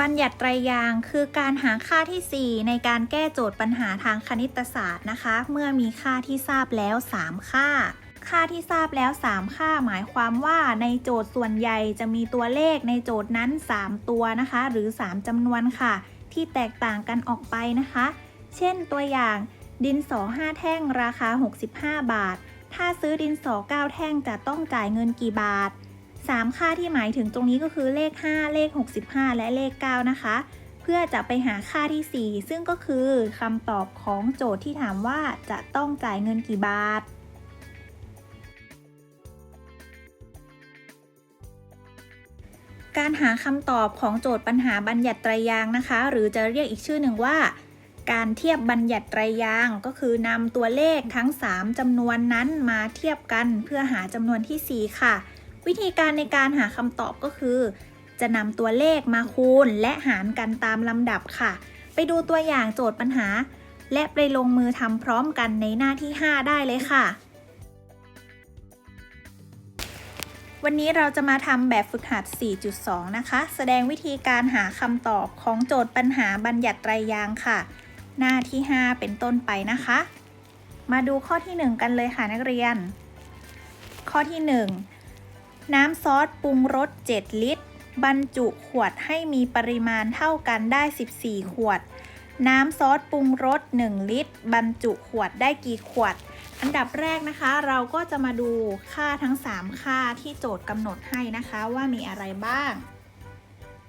บัญญัติไตรยางคือการหาค่าทีสี่ 4 ในการแก้โจทย์ปัญหาทางคณิตศาสตร์นะคะ เมื่อมีค่าที่ทราบแล้ว 3 ค่า ค่าที่ทราบแล้ว 3 ค่า หมายความว่าในโจทย์ส่วนใหญ่จะมีตัวเลขในโจทย์นั้น 3 ตัวนะคะ หรือ 3จำนวนค่ะ ที่แตกต่างกันออกไปนะคะ เช่นตัวอย่างดินสอ5แท่งราคา 65 บาท ถ้าซื้อดินสอ9แท่งจะต้องจ่ายเงินกี่บาท 3 ค่าที่หมายถึงตรงนี้ก็คือเลข 5 เลข 65 และเลข 9 นะคะ เพื่อจะไปหาค่าที่ 4 ซึ่งก็คือคำตอบของโจทย์ที่ถามว่าจะต้องจ่ายเงินกี่บาทการหาคำตอบของโจทย์ปัญหาบัญญัติไตรยางนะคะ หรือจะเรียกอีกชื่อหนึ่งว่า การเทียบบัญญัติไตรยางก็คือนำตัวเลขทั้ง 3จำนวนนั้นมาเทียบกันเพื่อหาจำนวนที่ 4 ค่ะ วิธีการในการหาคำตอบก็คือ จะนำตัวเลขมาคูณ และหารกันตามลำดับค่ะ ไปดูตัวอย่างโจทย์ปัญหา และไปลงมือทำพร้อมกันในหน้าที่ 5 ได้เลยค่ะ วันนี้เราจะมาทำแบบฝึกหัด 4.2 นะคะ แสดงวิธีการหาคำตอบของโจทย์ปัญหาบัญญัติไตรยางค์ค่ะ หน้าที่ 5 เป็นต้นไปนะคะ มาดูข้อที่ 1 กันเลยค่ะนักเรียน ข้อที่ 1 น้ำซอสปรุงรส 7 ลิตร บรรจุขวดให้มีปริมาณเท่ากันได้ 14 ขวด น้ำซอสปรุงรส 1 ลิตร บรรจุขวดได้กี่ขวด อันดับแรกนะคะ เราก็จะมาดูค่าทั้ง 3 ค่าที่โจทย์กำหนดให้นะคะว่ามีอะไรบ้าง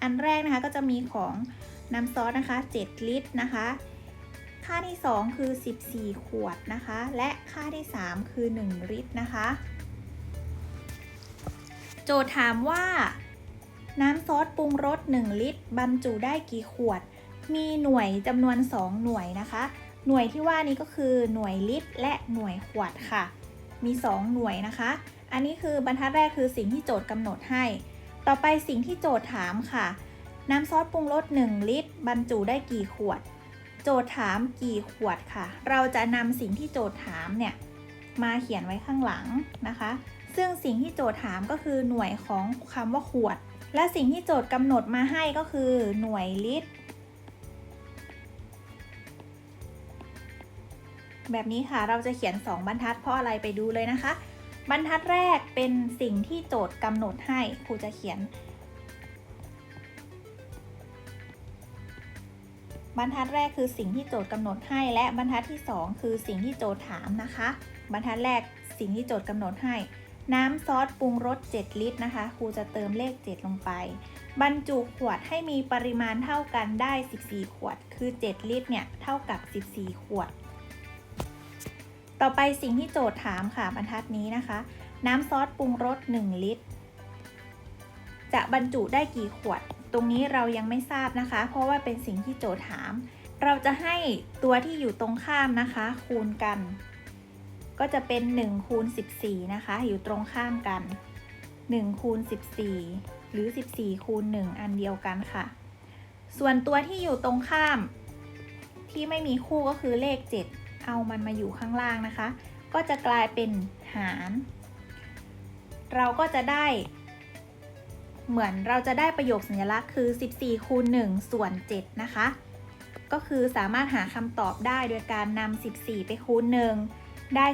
อันแรกนะคะก็จะมีของน้ำซอสนะคะ 7 ลิตรนะคะค่าที่ 2 คือ 14 ขวดนะคะ และค่าที่ 3 คือ 1 ลิตรนะคะ โจทย์ถามว่า น้ำซอสปรุงรส 1 ลิตร บรรจุได้กี่ขวด มีหน่วยจำนวน 2 หน่วยนะคะ หน่วยที่ว่านี้ก็คือหน่วยลิตร และหน่วยขวดค่ะ มี 2 หน่วยนะคะ อันนี้คือบรรทัดแรกคือสิ่งที่โจทย์กำหนดให้ ต่อไปสิ่งที่โจทย์ถามค่ะ น้ำซอสปรุงรส 1 ลิตร บรรจุได้กี่ขวด โจทย์ถามกี่ขวดค่ะ เราจะนำสิ่งที่โจทย์ถามเนี่ยมาเขียนไว้ข้างหลังนะคะ ซึ่งสิ่งที่โจทย์ถามก็คือหน่วยของคำว่าขวด และสิ่งที่โจทย์กำหนดมาให้ก็คือหน่วยลิตร แบบนี้ค่ะเราจะเขียน 2 บรรทัดเพราะอะไรไปดูเลยนะคะ บรรทัดแรกเป็นสิ่งที่โจทย์กำหนดให้ครูจะเขียน บรรทัดแรกคือสิ่งที่โจทย์กำหนดให้ และบรรทัดที่ 2 คือสิ่งที่โจทย์ถามนะคะ บรรทัดแรกสิ่งที่โจทย์กำหนดให้ น้ำซอสปรุงรส 7 ลิตรนะคะ ครูจะเติมเลข 7 ลงไป บรรจุขวดให้มีปริมาณเท่ากันได้ 14 ขวด คือ 7 ลิตรเนี่ย เท่ากับ 14 ขวด ต่อไปสิ่งที่โจทย์ถามค่ะบรรทัดนี้นะคะ น้ำซอสปรุงรส 1 ลิตร จะบรรจุได้กี่ขวด ตรงนี้เรายังไม่ทราบนะคะ เพราะว่าเป็นสิ่งที่โจทย์ถาม เราจะให้ตัวที่อยู่ตรงข้ามนะคะ คูณกัน ก็จะเป็น1คูณ14 นะคะ อยู่ตรงข้ามกัน1คูณ14 หรือ 14คูณ1อันเดียวกันค่ะ ส่วนตัวที่อยู่ตรงข้าม ที่ไม่มีคู่ก็คือเลข 7 เอามันมาอยู่ข้างล่างนะคะ ก็จะกลายเป็นหาร เราก็จะได้ เหมือนเราจะได้ประโยคสัญลักษณ์คือ 14คูณ1ส่วน 7 นะคะ ก็คือสามารถหาคำตอบได้โดยการนำ14 ไปคูณ1 ได้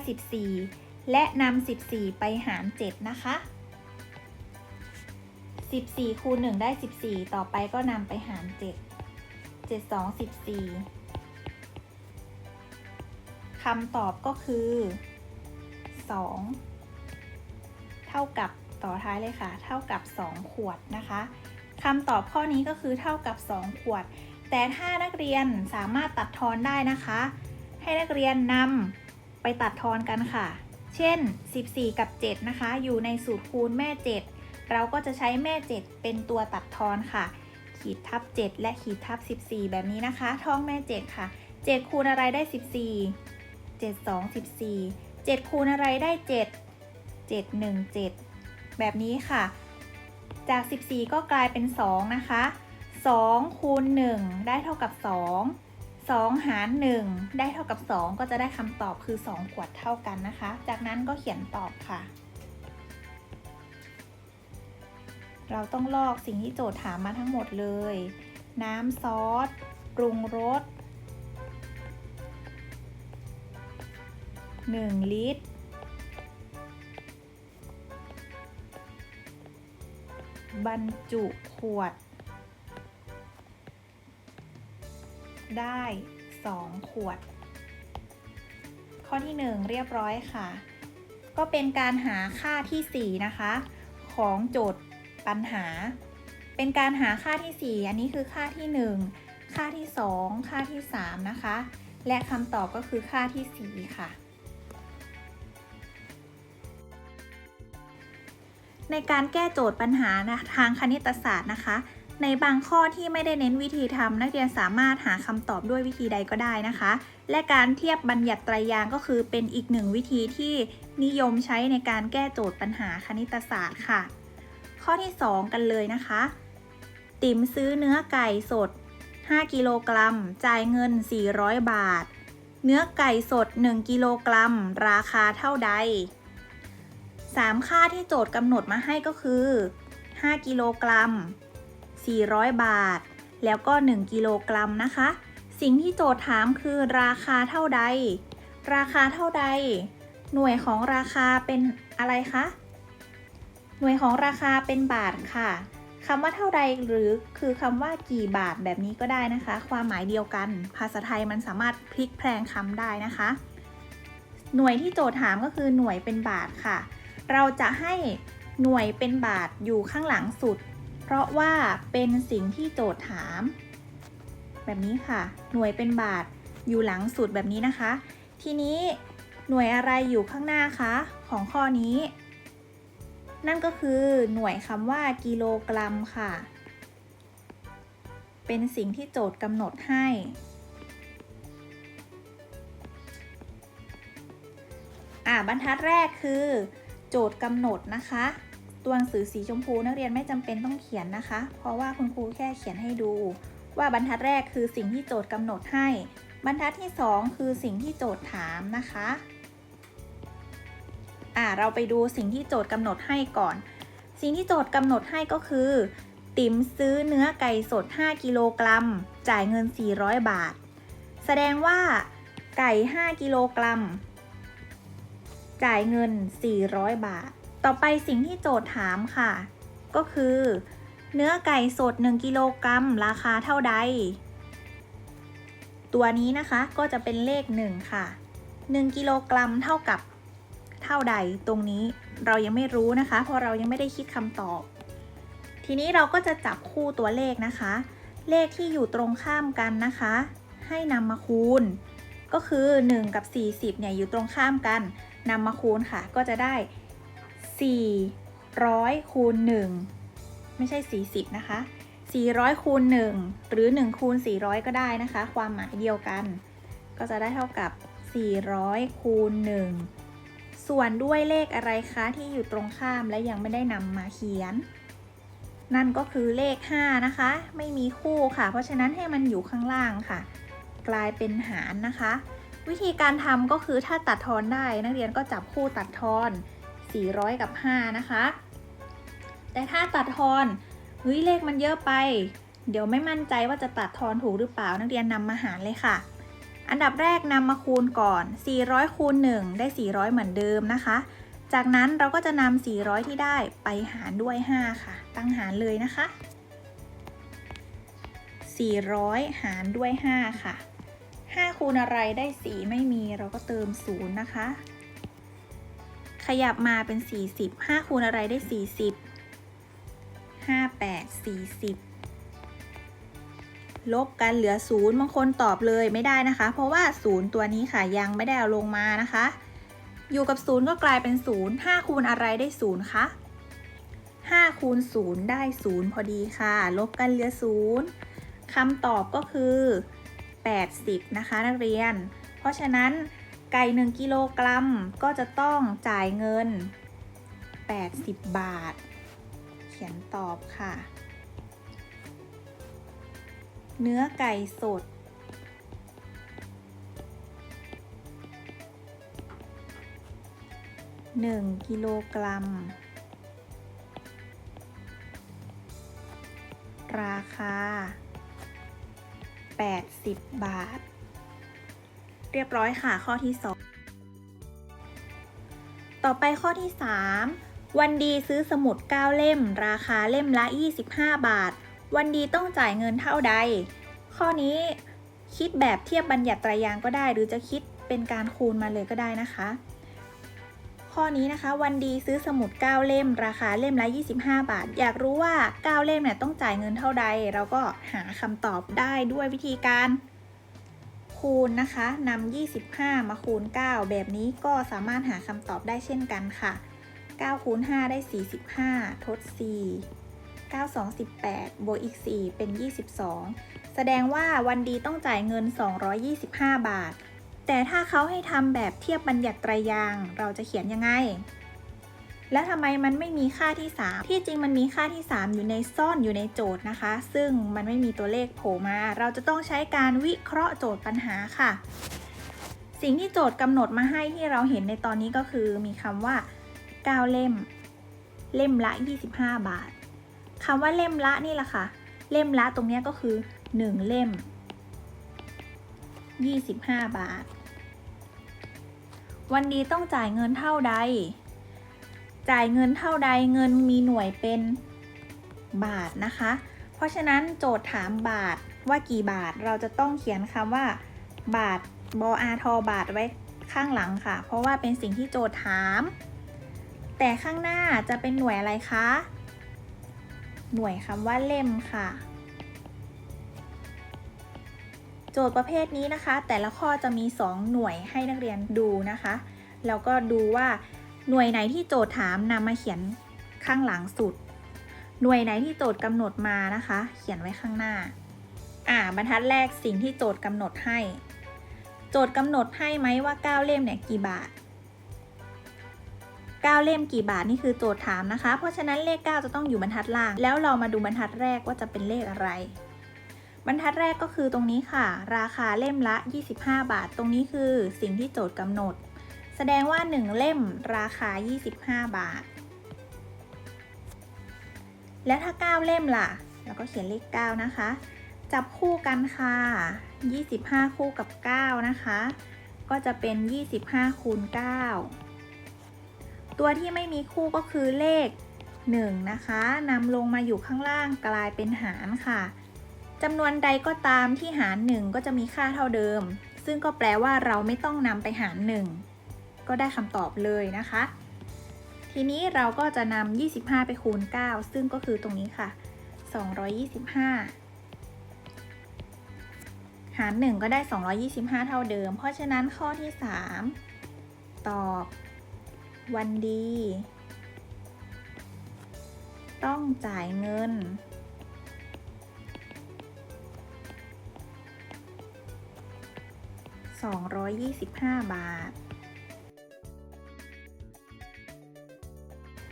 14 และนำ14 ไปหาร 7 นะคะ 14 คูณ 1 ได้ 14 ต่อไปก็นำไปหาร 7 7 2 14คำตอบก็คือ 2 เท่ากับต่อท้ายเลยค่ะ เท่ากับ 2 ขวดนะคะคำตอบข้อนี้ก็คือเท่ากับ 2 ขวด แต่ถ้านักเรียนสามารถตัดทอนได้นะคะ ให้นักเรียนนำ ไปตัดทอนกันค่ะ เช่น 14 กับ 7 นะคะ อยู่ในสูตรคูณแม่ 7 เราก็จะใช้แม่ 7 เป็นตัวตัดทอนค่ะ ขีดทับ 7 และขีดทับ 14 แบบนี้นะคะ ท่องแม่ 7 ค่ะ 7 คูณอะไรได้ 14 7 2 14 7 คูณอะไรได้ 7 7 1 7 แบบนี้ค่ะ จาก 14 ก็กลายเป็น 2 นะคะ 2 คูณ 1 ได้เท่ากับ 2 2 หาร 1 ได้เท่ากับ 2 ก็จะได้คำตอบคือ 2 ขวดเท่ากันนะคะ จากนั้นก็เขียนตอบค่ะ เราต้องลอกสิ่งที่โจทย์ถามมาทั้งหมดเลย น้ำซอส ปรุงรส 1 ลิตร บรรจุขวด ได้ 2 ขวด ข้อที่ 1 เรียบร้อยค่ะ ก็เป็นการหาค่าที่ 4 นะคะ ของโจทย์ปัญหา เป็นการหาค่าที่ 4 อันนี้คือค่าที่ 1 ค่าที่ 2 ค่าที่ 3 นะคะ และคำตอบก็คือค่าที่ 4 ค่ะในการแก้โจทย์ปัญหานะทางคณิตศาสตร์นะคะ ในบางข้อที่ไม่ได้เน้นวิธีทำนักเรียนสามารถหาคำตอบด้วยวิธีใดก็ได้นะคะ และการเทียบบัญญัติไตรยางก็คือเป็นอีกหนึ่งวิธีที่นิยมใช้ในการแก้โจทย์ปัญหาคณิตศาสตร์ค่ะ ข้อที่ 2 กันเลยนะคะ ติ๋มซื้อเนื้อไก่สด 5 กิโลกรัม จ่ายเงิน 400 บาท เนื้อไก่สด 1 กิโลกรัม ราคาเท่าใด 3 ค่าที่โจทย์กำหนดมาให้ก็คือ 5 กิโลกรัม 400 บาท แล้วก็ 1 กิโลกรัมนะคะ สิ่งที่โจทย์ถามคือราคาเท่าใด ราคาเท่าใด หน่วยของราคาเป็นอะไรคะ หน่วยของราคาเป็นบาทค่ะคำว่าเท่าใดหรือคือคำว่ากี่บาทแบบนี้ก็ได้นะคะ ความหมายเดียวกัน ภาษาไทยมันสามารถพลิกแพลงคำได้นะคะ หน่วยที่โจทย์ถามก็คือหน่วยเป็นบาทค่ะ เราจะให้หน่วยเป็นบาทอยู่ข้างหลังสุด ราะว่าเป็นสิ่งที่โจทย์ถาม แบบนี้ค่ะ หน่วยเป็นบาทอยู่หลังสุดแบบนี้นะคะ ทีนี้หน่วยอะไรอยู่ข้างหน้าคะของข้อนี้ นั่นก็คือหน่วยคำว่ากิโลกรัมค่ะ เป็นสิ่งที่โจทย์กำหนดให้ อ่าบรรทัดแรกคือ โจทย์กำหนดนะคะ ตัวหนังสือสีชมพูนักเรียนไม่จำเป็นต้องเขียนนะคะ เพราะว่าคุณครูแค่เขียนให้ดู ว่าบรรทัดแรกคือสิ่งที่โจทย์กำหนดให้ บรรทัดที่ 2 คือสิ่งที่โจทย์ถามนะคะอ่าเราไปดูสิ่งที่โจทย์กำหนดให้ก่อน สิ่งที่โจทย์กำหนดให้ก็คือ ติ๋มซื้อเนื้อไก่สด 5 กิโลกรัม จ่ายเงิน 400 บาท แสดงว่าไก่ 5 กิโลกรัม จ่ายเงิน 400 บาท ต่อไปสิ่งที่โจทย์ถามค่ะ ก็คือ เนื้อไก่สด 1 กิโลกรัม ราคาเท่าใด ตัวนี้นะคะก็จะเป็นเลข 1 ค่ะ 1 กิโลกรัมเท่ากับเท่าใดตรงนี้เรายังไม่รู้นะคะ เพราะเรายังไม่ได้คิดคำตอบ ทีนี้เราก็จะจับคู่ตัวเลขนะคะ เลขที่อยู่ตรงข้ามกันนะคะ ให้นำมาคูณ ก็คือ 1 กับ 40เนี่ยอยู่ตรงข้ามกันนำมาคูณค่ะ ก็จะได้ 400คูณ1ไม่ใช่ 40 นะคะ 400คูณ1หรือ1คูณ400 ก็ได้นะคะ ความหมายเดียวกัน ก็จะได้เท่ากับ 400คูณ1ส่วนด้วยเลขอะไรคะที่อยู่ตรงข้ามและยังไม่ได้นำมาเขียน นั่นก็คือเลข 5 นะคะ ไม่มีคู่ค่ะ เพราะฉะนั้นให้มันอยู่ข้างล่างค่ะ กลายเป็นหารนะคะ วิธีการทำก็คือถ้าตัดทอนได้ นักเรียนก็จับคู่ตัดทอน 400 กับ 5 นะคะ แต่ถ้าตัดทอนเฮ้ยเลขมันเยอะไป เดี๋ยวไม่มั่นใจว่าจะตัดทอนถูกหรือเปล่านักเรียนนำมาหารเลยค่ะ อันดับแรกนำมาคูณก่อน 400 คูณ 1 ได้ 400 เหมือนเดิมนะคะ จากนั้นเราก็จะนำ400 ที่ได้ไปหารด้วย 5 ค่ะ ตั้งหารเลยนะคะ 400 หารด้วย 5 ค่ะ5คูณอะไรได้ 4 ไม่มีเราก็เติม 0 นะคะ ขยับมาเป็น 40 5 คูณอะไรได้ 40 5 8 40 ลบกันเหลือ 0 บางคนตอบเลยไม่ได้นะคะ เพราะว่า 0 ตัวนี้ค่ะยังไม่ได้เอาลงมานะคะ อยู่กับ 0 ก็กลายเป็น 0 5 คูณอะไรได้ 0 คะ 5 คูณ 0 ได้ 0 พอดีค่ะ ลบกันเหลือ 0คำตอบก็คือ 80 นะคะนักเรียน เพราะฉะนั้น ไก่ 1 กิโลกรัมก็จะต้องจ่ายเงิน 80 บาท เขียนตอบค่ะ เนื้อไก่สด 1 กิโลกรัม ราคา 80 บาท เรียบร้อยค่ะข้อที่ 2 ต่อไปข้อที่ 3 วันดีซื้อสมุด 9 เล่ม ราคาเล่มละ 25 บาท วันดีต้องจ่ายเงินเท่าใด ข้อนี้คิดแบบเทียบบัญญัติตรายางก็ได้ หรือจะคิดเป็นการคูณมาเลยก็ได้นะคะ ข้อนี้นะคะ วันดีซื้อสมุด 9 เล่ม ราคาเล่มละ 25 บาท อยากรู้ว่า 9 เล่มเนี่ยต้องจ่ายเงินเท่าใด เราก็หาคำตอบได้ด้วยวิธีการ คูณนะคะนำ25 มาคูณ 9 แบบนี้ก็สามารถหาคำตอบได้เช่นกันค่ะ 9 คูณ 5 ได้ 45 ทด 4 9 2 18 บวกอีก 4 เป็น 22 แสดงว่าวันดีต้องจ่ายเงิน 225 บาท แต่ถ้าเขาให้ทำแบบเทียบบัญญัติไตรยาง เราจะเขียนยังไง แล้วทำไมมันไม่มีค่าที่ 3 ที่จริงมันมีค่าที่ 3 อยู่ในซ่อนอยู่ในโจทย์นะคะ ซึ่งมันไม่มีตัวเลขโผล่มา เราจะต้องใช้การวิเคราะห์โจทย์ปัญหาค่ะ สิ่งที่โจทย์กำหนดมาให้ที่เราเห็นในตอนนี้ก็คือ มีคำว่า 9 เล่ม เล่มละ 25 บาทคำว่าเล่มละนี่แหละค่ะ เล่มละตรงนี้ก็คือ 1 เล่ม 25 บาท วันดีต้องจ่ายเงินเท่าใด จ่ายเงินเท่าใดเงินมีหน่วยเป็นบาทนะคะ เพราะฉะนั้นโจทย์ถามบาทว่ากี่บาทเราจะต้องเขียนคำว่า บาทบออาทอบาทไว้ข้างหลังค่ะ เพราะว่าเป็นสิ่งที่โจทย์ถาม แต่ข้างหน้าจะเป็นหน่วยอะไรคะ หน่วยคำว่าเล่มค่ะ โจทย์ประเภทนี้นะคะ แต่ละข้อจะมี 2 หน่วยให้นักเรียนดูนะคะ แล้วก็ดูว่า หน่วยไหนที่โจทย์ถามนำมาเขียนข้างหลังสุด หน่วยไหนที่โจทย์กำหนดมานะคะ เขียนไว้ข้างหน้า อ่าบรรทัดแรกสิ่งที่โจทย์กำหนดให้ โจทย์กำหนดให้ไหมว่า 9 เล่มเนี่ยกี่บาท 9 เล่มกี่บาทนี่คือโจทย์ถามนะคะ เพราะฉะนั้นเลข 9 จะต้องอยู่บรรทัดล่าง แล้วเรามาดูบรรทัดแรกว่าจะเป็นเลขอะไรบรรทัดแรกก็คือตรงนี้ค่ะ ราคาเล่มละ 25 บาท ตรงนี้คือสิ่งที่โจทย์กำหนด สดงว่า 1 เล่มราคา 25 บาท แล้วถ้า 9 เล่มล่ะเราก็เขียนเลข 9 นะคะ จับคู่กันค่ะ 25 คู่กับ 9 นะคะ ก็จะเป็น 25 คูณ 9 ตัวที่ไม่มีคู่ก็คือเลข 1 นะคะนำลงมาอยู่ข้างล่างกลายเป็นหารค่ะจำนวนใดก็ตามที่หาร 1 ก็จะมีค่าเท่าเดิม ซึ่งก็แปลว่าเราไม่ต้องนำไปหาร 1 ก็ได้คำตอบเลยนะคะ ทีนี้เราก็จะนำ25 ไปคูณ 9 ซึ่งก็คือตรงนี้ค่ะ 225 หาร 1 ก็ได้ 225 เท่าเดิม เพราะฉะนั้นข้อที่ 3 ตอบวันดี ต้องจ่ายเงิน225 บาท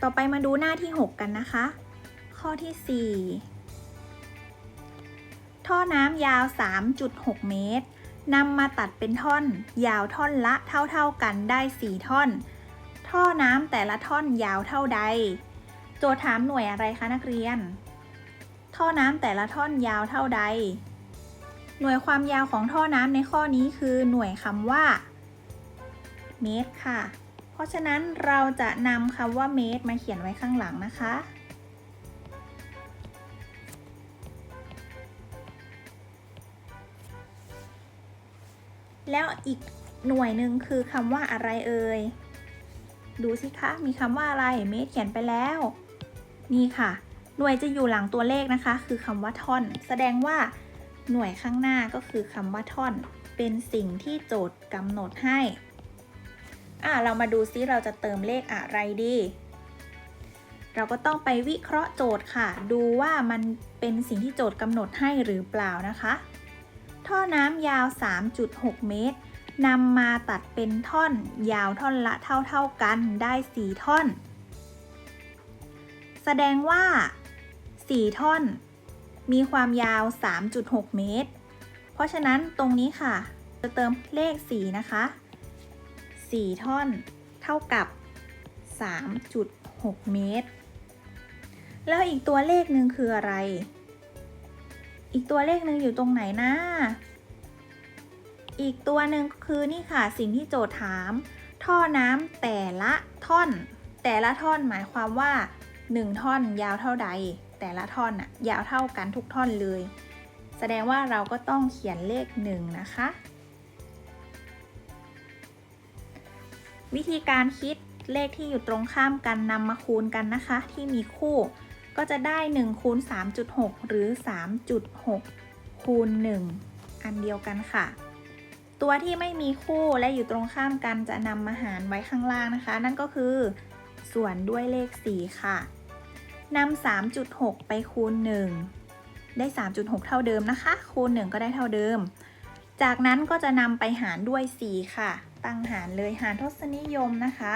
ต่อไปมาดูหน้าที่ 6 กันนะคะ ข้อที่ 4 ท่อน้ำยาว 3.6 เมตรนำมาตัดเป็นท่อน ยาวท่อนละเท่าๆกันได้ 4 ท่อน ท่อน้ำแต่ละท่อนยาวเท่าใด โจทย์ถามหน่วยอะไรคะนักเรียน ท่อน้ำแต่ละท่อนยาวเท่าใด หน่วยความยาวของท่อน้ำในข้อนี้คือหน่วยคำว่า เมตรค่ะ ราะฉะนั้นเราจะนำคำว่าเมตรมาเขียนไว้ข้างหลังนะคะ แล้วอีกหน่วยหนึ่งคือคำว่าอะไรเอ่ย ดูสิคะ มีคำว่าอะไรเมตรเขียนไปแล้ว นี่ค่ะ หน่วยจะอยู่หลังตัวเลขนะคะ คือคำว่าท่อน แสดงว่าหน่วยข้างหน้าก็คือคำว่าท่อน เป็นสิ่งที่โจทย์กำหนดให้ อะเรามาดูซิเราจะเติมเลขอะไรดี เราก็ต้องไปวิเคราะห์โจทย์ค่ะ ดูว่ามันเป็นสิ่งที่โจทย์กำหนดให้หรือเปล่านะคะ ท่อน้ำยาว 3.6 เมตรนำมาตัดเป็นท่อนยาวท่อนละเท่าๆกันได้ 4 ท่อน แสดงว่า 4 ท่อน มีความยาว 3.6 เมตร เพราะฉะนั้นตรงนี้ค่ะ จะเติมเลข 4 นะคะ 4 ท่อนเท่ากับ 3.6 เมตร แล้วอีกตัวเลขหนึ่งคืออะไร อีกตัวเลขหนึ่งอยู่ตรงไหนนะอีกตัวหนึ่งคือนี่ค่ะสิ่งที่โจทย์ถาม ท่อน้ำแต่ละท่อน แต่ละท่อนหมายความว่า 1 ท่อนยาวเท่าใด แต่ละท่อนอะยาวเท่ากันทุกท่อนเลย แสดงว่าเราก็ต้องเขียนเลข1นะคะ วิธีการคิดเลขที่อยู่ตรงข้ามกันนำมาคูณกันนะคะ ที่มีคู่ ก็จะได้1คูณ3.6 หรือ 3.6 คูณ 1 อันเดียวกันค่ะ ตัวที่ไม่มีคู่และอยู่ตรงข้ามกันจะนำมาหารไว้ข้างล่างนะคะ นั่นก็คือ ส่วนด้วยเลข 4 ค่ะนำ3.6 ไปคูณ 1 ได้ 3.6 เท่าเดิมนะคะ คูณ 1 ก็ได้เท่าเดิม จากนั้นก็จะนำไปหารด้วย 4 ค่ะ ตั้งหารเลยหารทศนิยมนะคะ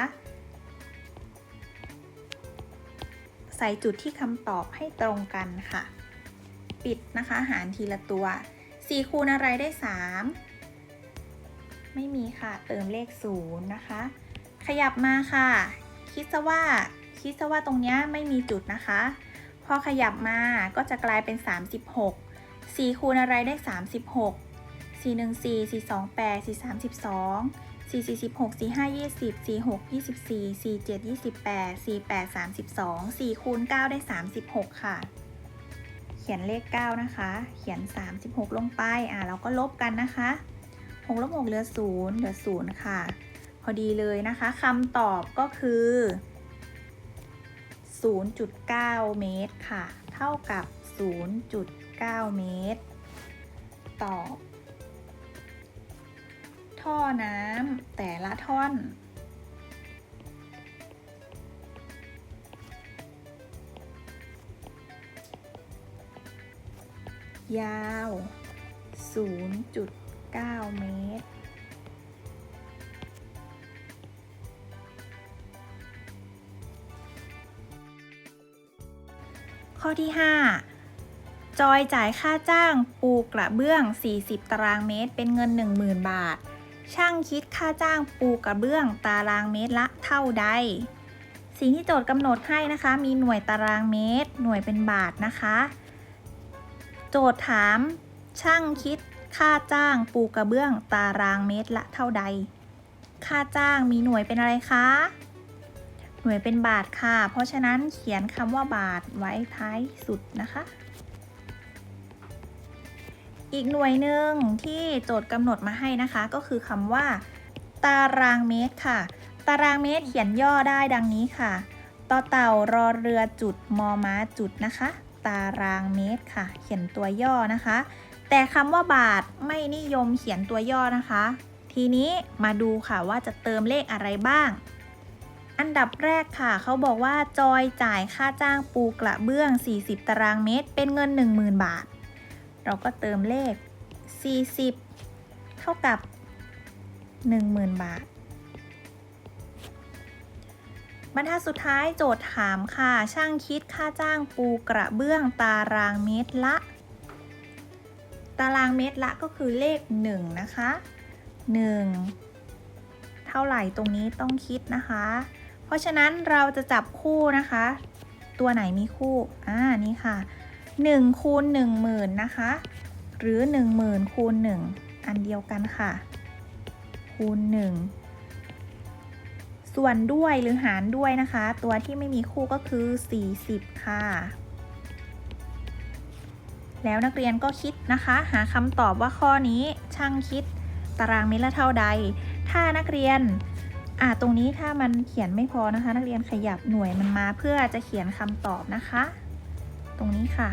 ใส่จุดที่คำตอบให้ตรงกันค่ะ ปิดนะคะหารทีละตัว 4 คูณอะไรได้ 3 ไม่มีค่ะ เติมเลข 0 นะคะ ขยับมาค่ะ คิดซะว่าคิดซะว่าตรงนี้ไม่มีจุดนะคะ พอขยับมาก็จะกลายเป็น 36 4คูณอะไรได้ 36 4 1 4 4 2 8 4 3 12 4 4 6 4 5 20 4 6 24 4 7 28 4 8 32 4คูณ9ได้36ค่ะ เขียนเลข9นะคะ เขียน36ลงไป อะเราก็ลบกันนะคะ6ลบ6เหลือ0เหลือ0ค่ะ พอดีเลยนะคะคำตอบก็คือ0.9 เมตรค่ะ เท่ากับ 0.9 เมตรตอบ ท่อน้ำแต่ละท่อน ยาว 0.9 เมตร ข้อที่ 5จอยจ่ายค่าจ้างปูกระเบื้อง 40 ตารางเมตร เป็นเงิน 10,000 บาท ช่างคิดค่าจ้างปูกระเบื้องตารางเมตรละเท่าใด สิ่งที่โจทย์กำหนดให้นะคะ มีหน่วยตารางเมตร หน่วยเป็นบาทนะคะ โจทย์ถาม ช่างคิดค่าจ้างปูกระเบื้องตารางเมตรละเท่าใด ค่าจ้างมีหน่วยเป็นอะไรคะ หน่วยเป็นบาทค่ะ เพราะฉะนั้นเขียนคำว่าบาทไว้ท้ายสุดนะคะ อีกหน่วยหนึ่งที่โจทย์กำหนดมาให้นะคะ ก็คือคำว่า ตารางเมตรค่ะ ตารางเมตรเขียนย่อได้ดังนี้ค่ะต่อเต่ารอเรือจุดมอม้าจุดนะคะ ตารางเมตรค่ะ เขียนตัวย่อนะคะ แต่คำว่าบาทไม่นิยมเขียนตัวย่อนะคะ ทีนี้มาดูค่ะว่าจะเติมเลขอะไรบ้าง อันดับแรกค่ะ เขาบอกว่าจอยจ่ายค่าจ้างปูกระเบื้อง 40 ตารางเมตร เป็นเงิน 10,000 บาท เราก็เติมเลข 40 เท่ากับ 10,000 บาท บรรทัดสุดท้ายโจทย์ถามค่ะ ช่างคิดค่าจ้างปูกระเบื้องตารางเมตรละ ตารางเมตรละก็คือเลข 1 นะคะ 1 เท่าไหร่ตรงนี้ต้องคิดนะคะ เพราะฉะนั้นเราจะจับคู่นะคะ ตัวไหนมีคู่ อ่า นี่ค่ะ 1คูณ10,000นะคะ หรือ 10,000คูณ1 อันเดียวกันค่ะ คูณ 1 ส่วนด้วยหรือหารด้วยนะคะ ตัวที่ไม่มีคู่ก็คือ 40 ค่ะ แล้วนักเรียนก็คิดนะคะ หาคำตอบว่าข้อนี้ช่างคิดตารางเมตรละเท่าใด ถ้านักเรียนอ่าตรงนี้ถ้ามันเขียนไม่พอนะคะ นักเรียนขยับหน่วยมันมาเพื่อจะเขียนคำตอบนะคะ ตรงนี้ค่ะ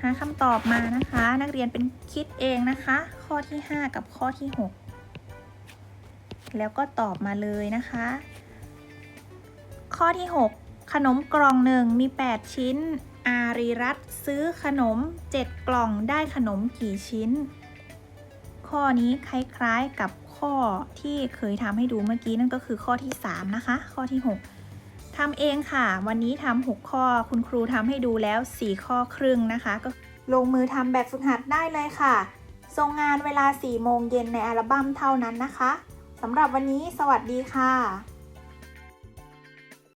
หาคำตอบมานะคะ นักเรียนเป็นคิดเองนะคะ ข้อที่ 5 กับข้อที่ 6 แล้วก็ตอบมาเลยนะคะ ข้อที่ 6 ขนมกล่องหนึ่งมี 8 ชิ้น อารีรัตซื้อขนม 7 กล่องได้ขนมกี่ชิ้น ข้อนี้คล้ายๆกับข้อที่เคยทำให้ดูเมื่อกี้นั่นก็คือข้อที่ 3 นะคะ ข้อที่ 6 ทำเองค่ะ วันนี้ทำ6ข้อ คุณครูทำให้ดูแล้ว 4 ข้อครึ่งนะคะ ก็ลงมือทำแบบฝึกหัดได้เลยค่ะ ส่งงานเวลา 4 โมงเย็นในอัลบั้มเท่านั้นนะคะสำหรับวันนี้สวัสดีค่ะ